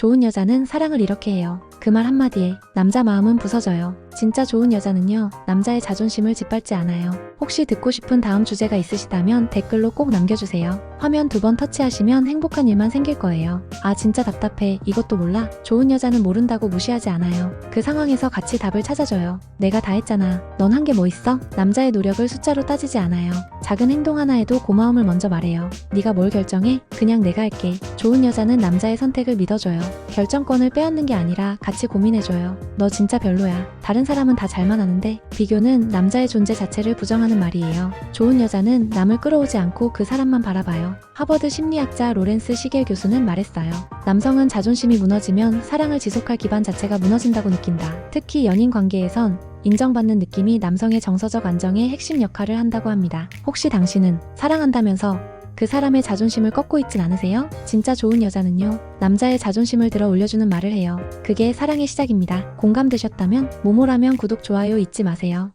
좋은 여자는 사랑을 이렇게 해요. 그 말 한마디에 남자 마음은 부서져요. 진짜 좋은 여자는요, 남자의 자존심을 짓밟지 않아요. 혹시 듣고 싶은 다음 주제가 있으시다면 댓글로 꼭 남겨주세요. 화면 두 번 터치하시면 행복한 일만 생길 거예요. 아, 진짜 답답해. 이것도 몰라? 좋은 여자는 모른다고 무시하지 않아요. 그 상황에서 같이 답을 찾아줘요. 내가 다 했잖아. 넌 한 게 뭐 있어? 남자의 노력을 숫자로 따지지 않아요. 작은 행동 하나에도 고마움을 먼저 말해요. 네가 뭘 결정해? 그냥 내가 할게. 좋은 여자는 남자의 선택을 믿어줘요. 결정권을 빼앗는 게 아니라 같이 고민해줘요. 너 진짜 별로야. 다른 사람은 다 잘만 하는데 비교는 남자의 존재 자체를 부정하는 말이에요. 좋은 여자는 남을 끌어오지 않고 그 사람만 바라봐요. 하버드 심리학자 로렌스 시겔 교수는 말했어요. 남성은 자존심이 무너지면 사랑을 지속할 기반 자체가 무너진다고 느낀다. 특히 연인 관계에선 인정받는 느낌이 남성의 정서적 안정의 핵심 역할을 한다고 합니다. 혹시 당신은 사랑한다면서 그 사람의 자존심을 꺾고 있진 않으세요? 진짜 좋은 여자는요, 남자의 자존심을 들어 올려주는 말을 해요. 그게 사랑의 시작입니다. 공감되셨다면, 모모라면 구독, 좋아요 잊지 마세요.